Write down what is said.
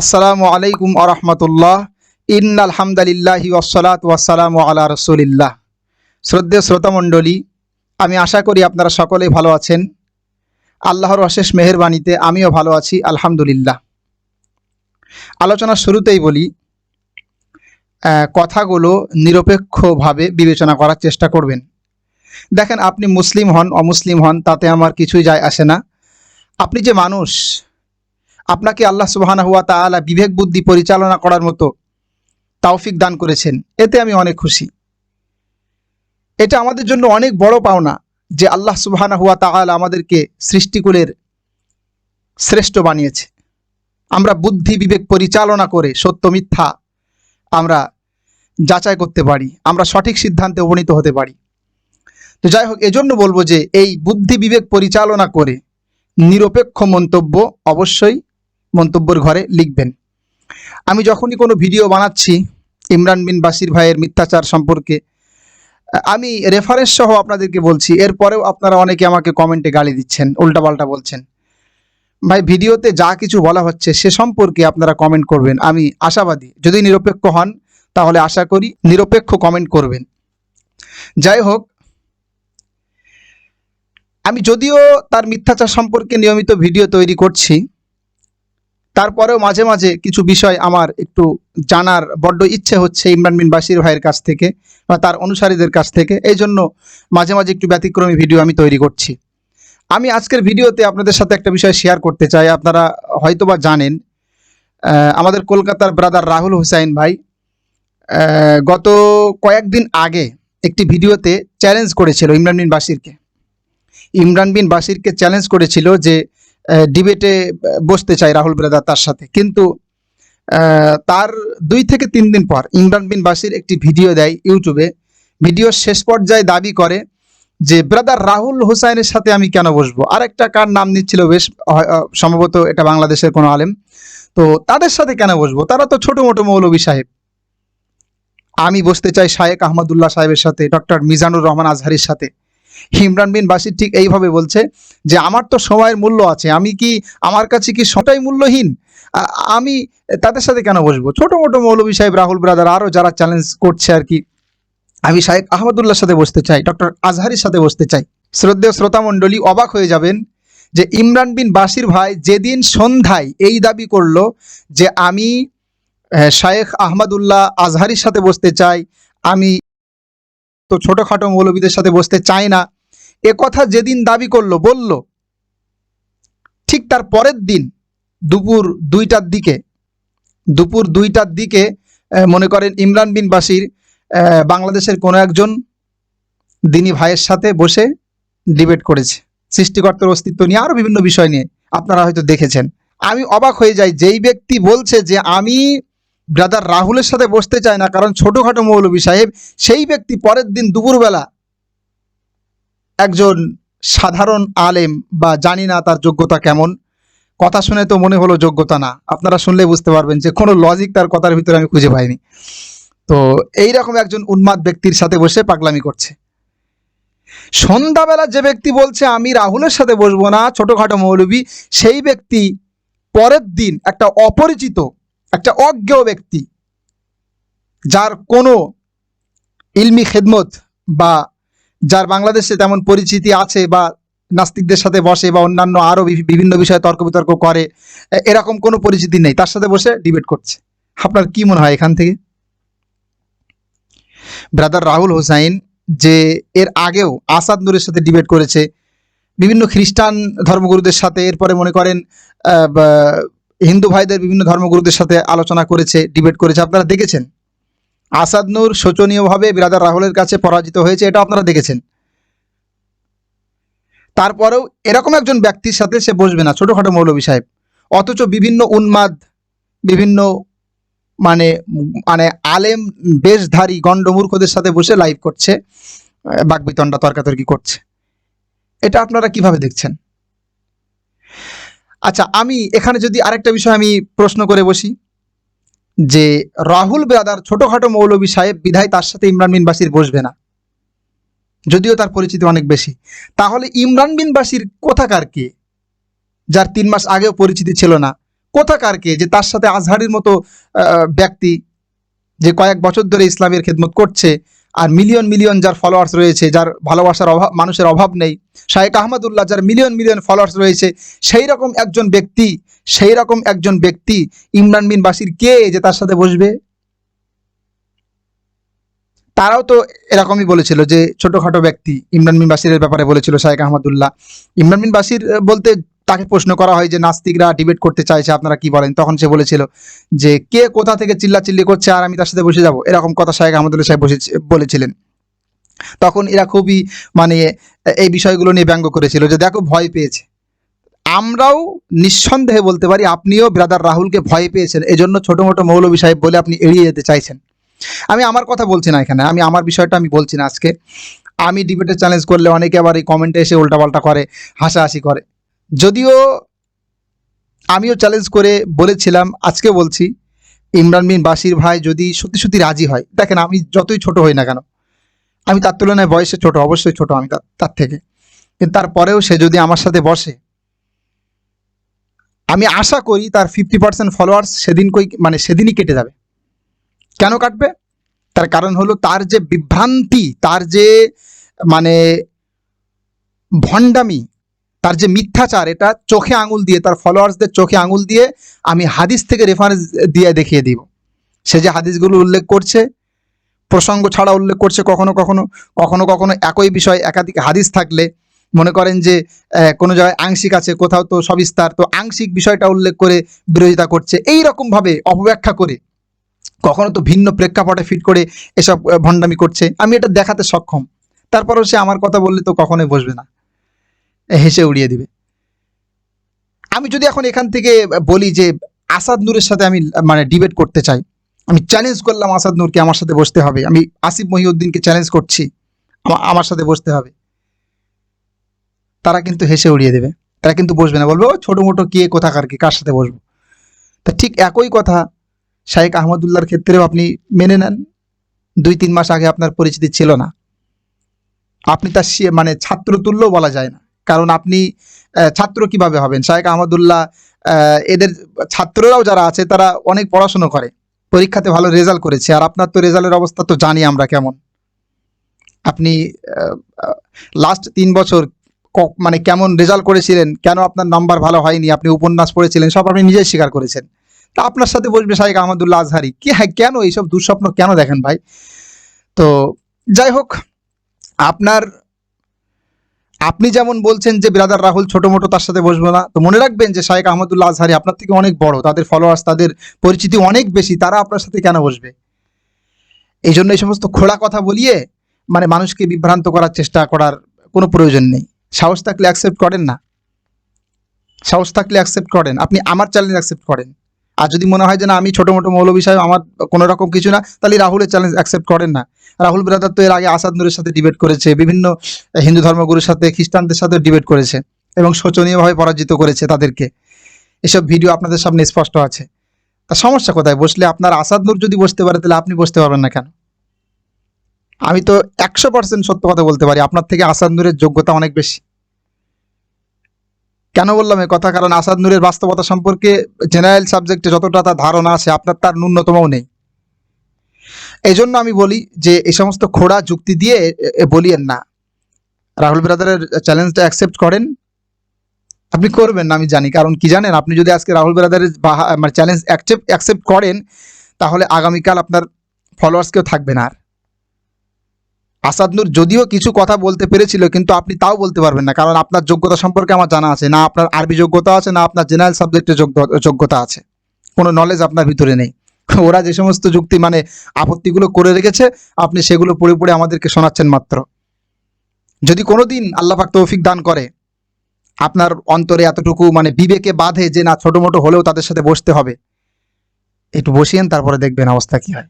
আসসালামু আলাইকুম আরহামতুল্লাহ ইন আলহামদুলিল্লাহি ওসলাত ওয়াসালাম আলা রসুলিল্লাহ। শ্রদ্ধেয় শ্রোতামণ্ডলী, আমি আশা করি আপনারা সকলেই ভালো আছেন। আল্লাহর অশেষ মেহেরবানিতে আমিও ভালো আছি, আলহামদুলিল্লাহ। আলোচনার শুরুতেই বলি কথাগুলো নিরপেক্ষভাবে বিবেচনা করার চেষ্টা করবেন। দেখেন, আপনি মুসলিম হন, অমুসলিম হন, তাতে আমার কিছুই যায় আসে না। আপনি যে মানুষ আপনাকে আল্লাহ সুবাহানা হুয়া তাআলা বিবেক, বুদ্ধি পরিচালনা করার মতো তাওফিক দান করেছেন। এতে আমি অনেক খুশি। এটা আমাদের জন্য অনেক বড় পাওনা যে আল্লাহ সুবাহানা হুয়া তাআলা আমাদেরকে সৃষ্টিকুলের শ্রেষ্ঠ বানিয়েছে। আমরা বুদ্ধি, বিবেক পরিচালনা করে সত্য, মিথ্যা আমরা যাচাই করতে পারি, আমরা সঠিক সিদ্ধান্তে উপনীত হতে পারি। তো যাই হোক, এজন্য বলব যে এই বুদ্ধি, বিবেক পরিচালনা করে নিরপেক্ষ মন্তব্য অবশ্যই মন্তব্যের ঘরে লিখবেন। আমি যখনই কোনো ভিডিও বানাচ্ছি, ইমরান বিন বাসির ভাইয়ের মিথ্যাচার সম্পর্কে, আমি রেফারেন্স সহ আপনাদেরকে বলছি, এরপরেও আপনারা অনেকে আমাকে কমেন্টে গালি দিচ্ছেন, উল্টাপাল্টা বলছেন। ভাই, ভিডিওতে যা কিছু বলা হচ্ছে সে সম্পর্কে আপনারা কমেন্ট করবেন, আমি আশাবাদী। যদি নিরপেক্ষ হন, তাহলে আশা করি নিরপেক্ষ কমেন্ট করবেন। যাই হোক, আমি যদিও তার মিথ্যাচার সম্পর্কে নিয়মিত ভিডিও তৈরি করছি তারপরেও মাঝে মাঝে কিছু বিষয় আমার একটু জানার বড্ড ইচ্ছে হচ্ছে ইমরান বিন বাসির ভাইয়ের কাছ থেকে বা তার অনুসারীদের কাছ থেকে। এই জন্য মাঝে মাঝে একটু ব্যতিক্রমী ভিডিও আমি তৈরি করছি। আমি আজকের ভিডিওতে আপনাদের সাথে একটা বিষয় শেয়ার করতে চাই। আপনারা হয়তোবা জানেন আমাদের কলকাতার ব্রাদার রাহুল হুসাইন ভাই গত কয়েকদিন আগে একটি ভিডিওতে চ্যালেঞ্জ করেছিল ইমরান বিন বাসিরকে ইমরান বিন বাসিরকে চ্যালেঞ্জ করেছিল যে ডিবেটে বসতে চাই রাহুল ব্রাদার তার সাথে। কিন্তু তার দুই থেকে তিন দিন পর ইমরান বিন বাসির একটি ভিডিও দেয় ইউটিউবে। ভিডিওর শেষ পর্যায়ে দাবি করে যে, ব্রাদার রাহুল হোসাইনের সাথে আমি কেন বসবো? আরেকটা কার নাম নিচ্ছিল বেশ সম্ভবত এটা বাংলাদেশের কোনো আলেম। তো তাদের সাথে কেন বসবো? তারা তো ছোট মোটো মৌলবী সাহেব। আমি বসতে চাই শায়েক আহমদুল্লাহ সাহেবের সাথে, ডক্টর মিজানুর রহমান আজহারির সাথে। ইমরান বিন বাসির ঠিক এইভাবে বলছে যে, আমার তো সময়ের মূল্য আছে, আমি কি আমার কাছে কি সময়টাই মূল্যহীন? আমি তাদের সাথে কেন বসবো? ছোট মোটো মৌলবী সাহেব, রাহুল ব্রাদার আরও যারা চ্যালেঞ্জ করছে আর কি, আমি শাহেক আহমদুল্লার সাথে বসতে চাই ডক্টর আজহারির সাথে বসতে চাই। শ্রদ্ধেয় শ্রোতামণ্ডলী অবাক হয়ে যাবেন যে, ইমরান বিন বাসির ভাই যেদিন সন্ধ্যায় এই দাবি করল যে, আমি শায়েখ আহমদুল্লাহ আজহারির সাথে বসতে চাই, আমি তো ছোটোখাটো মৌলবীদের সাথে বসতে চাই না। এ কথা যেদিন দাবি করল, বলল, ঠিক তার পরের দিন দুপুর দুইটার দিকে, দুপুর দুইটার দিকে মনে করেন ইমরান বিন বাসির বাংলাদেশের কোনো একজন দিনী ভাইয়ের সাথে বসে ডিবেট করেছে। সৃষ্টিকর্তার অস্তিত্ব নিয়ে আরও বিভিন্ন বিষয় নিয়ে আপনারা হয়তো দেখেছেন। আমি অবাক হয়ে যাই, যেই ব্যক্তি বলছে যে আমি ব্রাদার রাহুলের সাথে বসতে চায় না, কারণ ছোটোখাটো মৌলবী সাহেব, সেই ব্যক্তি পরের দিন দুপুরবেলা একজন সাধারণ আলেম বা জানি না তার যোগ্যতা কেমন। কথা শুনে তো মনে হলো যোগ্যতা না। আপনারা শুনলে বুঝতে পারবেন যে কোনো লজিক তার কথার ভিতরে আমি খুঁজে পাইনি। তো এই রকম একজন উন্মাদ ব্যক্তির সাথে বসে পাগলামি করছে। সন্ধ্যাবেলা যে ব্যক্তি বলছে, আমি রাহুলের সাথে বসবো না, ছোটোখাটো মৌলবী সেই ব্যক্তি পরের দিন একটা অপরিচিত একটা অজ্ঞ ব্যক্তি যার কোনো ইলমি খেদমত বা যার বাংলাদেশে তেমন পরিচিতি আছে বা নাস্তিকদের সাথে বসে বা অন্যান্য আরও বিভিন্ন বিষয়ে তর্ক বিতর্ক করে এরকম কোনো পরিচিতি নেই, তার সাথে বসে ডিবেট করছে। আপনার কি মনে হয় এখান থেকে? ব্রাদার রাহুল হোসাইন যে এর আগেও আসাদ নূরের সাথে ডিবেট করেছে, বিভিন্ন খ্রিস্টান ধর্মগুরুদের সাথে, এরপরে মনে করেন হিন্দু ভাইদের বিভিন্ন ধর্মগুরুদের সাথে আলোচনা করেছে ডিবেট করেছে। আপনারা দেখেছেন? আসাদ নূর শোচনীয়ভাবে ব্রাদার রাহুলের কাছে পরাজিত হয়েছে এটা আপনারা দেখেছেন। তারপরেও এরকম একজন ব্যক্তির সাথে সে বসবে না ছোটোখাটো মৌলবী সাহেব। অথচ বিভিন্ন উন্মাদ বিভিন্ন মানে মানে আলেম বেশধারী গণ্ডমূর্খদের সাথে বসে লাইভ করছে আহ, বাকবিতণ্ডা তর্কাতর্কি করছে। এটা আপনারা কীভাবে দেখছেন? আচ্ছা আমি এখানে যদি আরেকটা বিষয় আমি প্রশ্ন করে বসি, যে রাহুল ব্রাদার ছোটোখাটো মৌলবী সাহেব বিধায় তার সাথে ইমরান বিন বাসির বসবে না। যদিও তার পরিচিতি অনেক বেশি। তাহলে ইমরান বিন বাসির কোথাকার কে? যার তিন মাস আগেও পরিচিতি ছিল না। কোথাকার কে? যে তার সাথে আজহারির মতো ব্যক্তি, যে কয়েক বছর ধরে ইসলামের খেদমত করছে আর মিলিয়ন মিলিয়ন যার ফলোয়ার্স রয়েছে, যার ভালোবাসার অভাব, মানুষের অভাব নেই শাহেক আহমদুল্লাহ যার মিলিয়ন মিলিয়ন ফলোয়ার্স রয়েছে, সেই রকম একজন ব্যক্তি, সেই রকম একজন ব্যক্তি ইমরান বিন বাসির কে যে তার সাথে বসবে? তারাও তো এরকমই বলেছিল যে ছোটখাটো ব্যক্তি, ইমরান বিন বাসিরের ব্যাপারে বলেছিল শাহেক আহমদুল্লাহ। ইমরান বিন বাসির বলতে তাকে প্রশ্ন করা হয় যে নাস্তিকরা ডিবেট করতে চাইছে, আপনারা কি বলেন? তখন সে বলেছিল যে, কে কোথা থেকে চিল্লাচিল্লি করছে আর আমি তার সাথে বসে যাব? এরকম কথা শাহেক আহমদুল্লাহ সাহেব বসে বলেছিলেন। তখন এরা খুবই মানে এই বিষয়গুলো নিয়ে ব্যঙ্গ করেছিল যে, দেখো, ভয় পেয়েছে। আমরাও নিঃসন্দেহে বলতে পারি, আপনিও ব্রাদার রাহুলকে ভয় পেয়েছেন। এজন্য ছোটো মোটো মৌলবী সাহেব বলে আপনি এড়িয়ে যেতে চাইছেন। আমি আমার কথা বলছি না এখানে, আমি আমার বিষয়টা আমি বলছি না আজকে। আমি ডিবেটে চ্যালেঞ্জ করলে অনেকে আবার এই কমেন্টে এসে উল্টাপাল্টা করে, হাসাহাসি করে। যদিও আমিও চ্যালেঞ্জ করে বলেছিলাম, আজকে বলছি, ইমরান বিন বাসির ভাই যদি সত্যি সত্যি রাজি হয়, দেখেন আমি যতই ছোট হই না কেন, আমি তার তুলনায় বয়সে ছোট, অবশ্যই ছোট আমি তার- থেকে। কিন্তু তারপরেও সে যদি আমার সাথে বসে, আমি আশা করি তার ফিফটি পার্সেন্ট ফলোয়ার্স সেদিন কই মানে সেদিনই কেটে যাবে। কেন কাটবে? তার কারণ হলো তার যে বিভ্রান্তি, তার যে মানে ভণ্ডামি তার যে মিথ্যাচার, এটা চোখে আঙুল দিয়ে, তার ফলোয়ার্সদের চোখে আঙুল দিয়ে আমি হাদিস থেকে রেফারেন্স দিয়ে দেখিয়ে দিব। সে যে হাদিসগুলো উল্লেখ করছে, প্রসঙ্গ ছাড়া উল্লেখ করছে কখনো কখনো কখনো কখনো একই বিষয় একাধিক হাদিস থাকলে মনে করেন যে কোনো জায়গায় আংশিক আছে, কোথাও তো সবিস্তার তো আংশিক বিষয়টা উল্লেখ করে বিরোধিতা করছে। এই রকমভাবে অপব্যাখ্যা করে, কখনো তো ভিন্ন প্রেক্ষাপটে ফিট করে এসব ভণ্ডামি করছে। আমি এটা দেখাতে সক্ষম। তারপরেও সে আমার কথা বললে তো কখনোই বসবে না। হেসে উড়িয়ে দিবে। আমি যদি এখন এখান থেকে বলি যে আসাদ নূরের সাথে আমি মানে ডিবেট করতে চাই, আমি চ্যালেঞ্জ করলাম আসাদ নূরকে আমার সাথে বসতে হবে। আমি আসিফ মহিউদ্দিনকে চ্যালেঞ্জ করছি আমার সাথে বসতে হবে। তারা কিন্তু হেসে উড়িয়ে দেবে। তারা কিন্তু বসবে না। বলবে, ও ছোটো মোটো কে, কোথাকার কি, কার সাথে বসবো? তা ঠিক একই কথা শাহেক আহমদুল্লার ক্ষেত্রেও আপনি মেনে নেন। দুই, তিন মাস আগে আপনার পরিচিতি ছিল না। আপনি তার মানে ছাত্র তুল্য বলা যায় না। কারণ আপনি ছাত্র কীভাবে হবেন? শাহেক আহমদুল্লাহ এদের ছাত্ররাও যারা আছে, তারা অনেক পড়াশুনো করে। পরীক্ষাতে ভালো রেজাল্ট করেছে। আর আপনার তো রেজাল্টের অবস্থা তো জানি আমরা কেমন। আপনি লাস্ট তিন বছর মানে কেমন রেজাল্ট করেছিলেন? কেন আপনার নাম্বার ভালো হয়নি? আপনি উপন্যাস পড়েছিলেন, সব আপনি নিজেই স্বীকার করেছেন। তা আপনার সাথে বসবে শাহেক আহমদুল্লাহ আজহারি। কি হ্যাঁ কেন এইসব দুঃস্বপ্ন কেন দেখেন ভাই? তো যাই হোক, আপনার আপনি যেমন বলছেন যে ব্রাদার রাহুল ছোট মোটো তার সাথে বসবো না, তো মনে রাখবেন যে শাহেক আহমদুল্লাহ আজহারি আপনার থেকে অনেক বড়, তাদের ফলোয়ার্স তাদের পরিচিতি অনেক বেশি, তারা আপনার সাথে কেন বসবে? এই জন্য এই সমস্ত খোলা কথা বলিয়ে মানে মানুষকে বিভ্রান্ত করার চেষ্টা করার কোনো প্রয়োজন নেই। সাহস থাকলে অ্যাকসেপ্ট করেন না। সাহস থাকলে অ্যাকসেপ্ট করেন। আপনি আমার চ্যালেঞ্জ অ্যাকসেপ্ট করেন। আর যদি মনে হয় যে না, আমি ছোটো মোটো মৌলবী সাহেব, আমার কোনো রকম কিছু না, তাহলে রাহুলের চ্যালেঞ্জ অ্যাকসেপ্ট করেন না। রাহুল ব্রাদার তো এর আগে আসাদ নূরের সাথে ডিবেট করেছে, বিভিন্ন হিন্দু ধর্মগুরুর সাথে, খ্রিস্টানদের সাথে ডিবেট করেছে এবং শোচনীয়ভাবে পরাজিত করেছে তাদেরকে। এসব ভিডিও আপনাদের সামনে স্পষ্ট আছে। তা সমস্যা কোথায়? বসলে আপনার আসাদ নূর যদি বসতে পারে, তাহলে আপনি বসতে পারবেন না কেন? আমি তো একশো পার্সেন্ট সত্য কথা বলতে পারি, আপনার থেকে আসাদ নূরের যোগ্যতা অনেক বেশি। কেন বললাম এই কথা? কারণ আসাদ নূরের বাস্তবতা সম্পর্কে জেনারেল সাবজেক্টে যতটা তার ধারণা আছে, আপনার তার ন্যূনতমও নেই। এই জন্য আমি বলি যে এই সমস্ত খোড়া যুক্তি দিয়ে বলিয়েন না। রাহুল ব্রাদারের চ্যালেঞ্জটা অ্যাকসেপ্ট করেন। আপনি করবেন না, আমি জানি। কারণ কি জানেন, আপনি যদি আজকে রাহুল ব্রাদারের মানে চ্যালেঞ্জ অ্যাকসেপ্ট অ্যাকসেপ্ট করেন, তাহলে আগামীকাল আপনার ফলোয়ার্স কেউ থাকবে না আর। আসাদ নূর যদিও কিছু কথা বলতে পেরেছিল, কিন্তু আপনি তাও বলতে পারবেন না, কারণ আপনার যোগ্যতা সম্পর্কে আমার জানা আছে, না আপনার আরবি যোগ্যতা আছে, না আপনার জেনারেল সাবজেক্টের যোগ্যতা আছে। কোনো নলেজ আপনার ভিতরে নেই। ওরা যে সমস্ত যুক্তি মানে আপত্তিগুলো করে রেখেছে, আপনি সেগুলো পড়ে পড়ে আমাদেরকে শোনাচ্ছেন মাত্র। যদি কোনো দিন আল্লাপাক তৌফিক দান করে, আপনার অন্তরে এতটুকু মানে বিবেকে বাঁধে যে না ছোটো মোটো হলেও তাদের সাথে বসতে হবে, একটু বসিয়েন, তারপরে দেখবেন অবস্থা কি হয়।